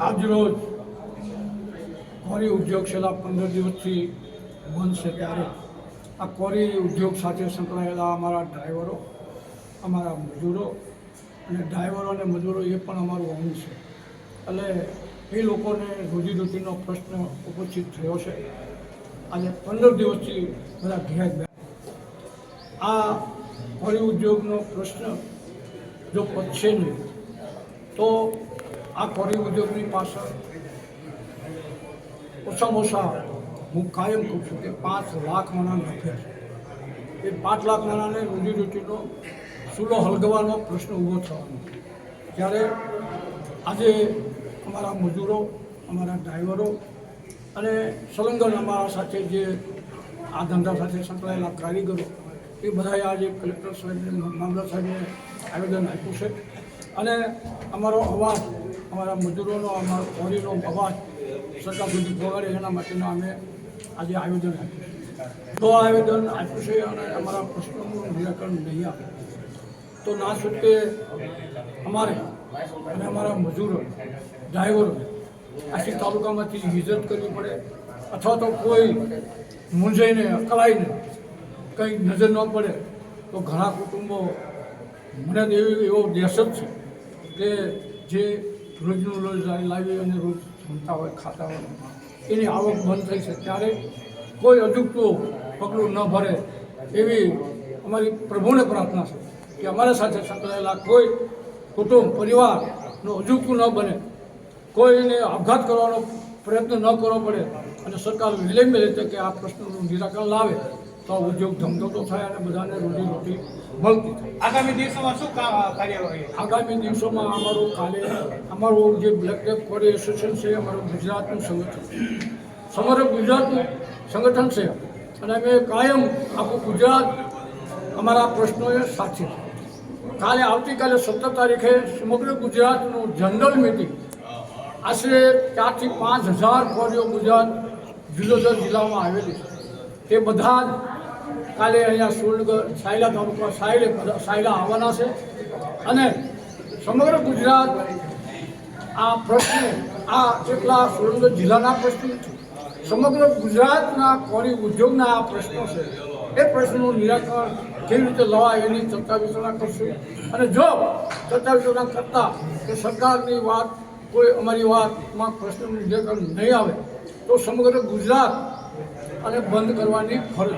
આજરોજ કોરી ઉદ્યોગ છેલ્લા પંદર દિવસથી બંધ છે ત્યારે આ કોરી ઉદ્યોગ સાથે સંકળાયેલા અમારા ડ્રાઈવરો, અમારા મજૂરો અને ડ્રાઈવરો અને મજૂરો એ પણ અમારું અંગ છે. એટલે એ લોકોને રોજીરોટીનો પ્રશ્ન ઉપસ્થિત થયો છે. આજે પંદર દિવસથી બધા ઘેર આ કોરી ઉદ્યોગનો પ્રશ્ન જો પતશે નહીં, તો આ કોરી ઉદ્યોગની પાછળ ઓછામાં ઓછા હું કાયમ કહું છું કે પાંચ લાખ માણા નફે છે. એ પાંચ લાખ માણાને રોજીરોટીનો ચૂલો હલગવાનો પ્રશ્ન ઊભો થવાનો ત્યારે આજે અમારા મજૂરો, અમારા ડ્રાઈવરો અને સંલગ્ન અમારા સાથે જે આ ધંધા સાથે સંકળાયેલા કારીગરો, એ બધાએ આજે કલેક્ટર સાહેબને મામલા સાહેબને આવેદન આપ્યું છે. અને અમારો અવાજ અમારા મજૂરોનો, અમારા કોરીનો અવાજ સરકાર સુધી પહોંચાડે એના માટેના અમે આજે આયોજન આપ્યું. તો આવેદન આપ્યું છે અને અમારા પ્રશ્નોનું નિરાકરણ નહીં આપે. તો ના છૂટકે અમારે અને અમારા મજૂરો, ડ્રાઈવરો આથી તાલુકામાંથી વિઝિટ કરવી પડે અથવા તો કોઈ મૂંઝાઈને, અકળાઈને કંઈ નજર ન પડે, તો ઘણા કુટુંબો મને એવી એવો દહેશત છે કે જે રોજનું રોજ લાવી અને રોજ જમતા હોય, ખાતા હોય. એની આવક બંધ થઈ છે. ત્યારે કોઈ અજુકતું પગલું ન ભરે એવી અમારી પ્રભુને પ્રાર્થના છે કે અમારા સાથે સંકળાયેલા કોઈ કુટુંબ, પરિવારનું અજુકતું ન બને. કોઈને આપઘાત કરવાનો પ્રયત્ન ન કરવો પડે અને સરકાર વિલંબ રીતે કે આ પ્રશ્નનું નિરાકરણ લાવે. તો ઉદ્યોગ ઉદ્યોગ તો થાય અને બધાને રોજીરોટી મળતી થાય. આગામી દિવસોમાં શું કાર્યવાહી? આગામી દિવસોમાં અમારું કાલે અમારું જે બ્લેક ટેપ કોરી એસોસિએશન છે અમારું ગુજરાતનું સંગઠન સમગ્ર ગુજરાતનું સંગઠન છે. અને અમે કાયમ આખું ગુજરાત અમારા પ્રશ્નોએ સાથે છે. કાલે આવતીકાલે સત્તર તારીખે સમગ્ર ગુજરાતનું જનરલ મિટિંગ આશરે ચારથી પાંચ હજાર કોરીઓ ગુજરાત જુદા જુદા જિલ્લામાં આવેલી છે. તે બધા જ કાલે અહીંયા સુરનગર સાયલા તાલુકા સાયલે સાયલા આવવાના છે. અને સમગ્ર ગુજરાત આ પ્રશ્ન, આ એટલા સુરેન્દ્ર જિલ્લાના પ્રશ્નો સમગ્ર ગુજરાતના કોરી ઉદ્યોગના આ પ્રશ્નો છે, એ પ્રશ્નનું નિરાકરણ કેવી રીતે લવાય એની ચર્ચા વિચારણા કરશું. અને જો ચર્ચા વિચારણા કરતા કે સરકારની વાત, કોઈ અમારી વાતમાં પ્રશ્નનું નિરાકરણ નહીં આવે, તો સમગ્ર ગુજરાત અને બંધ કરવાની ફરજ.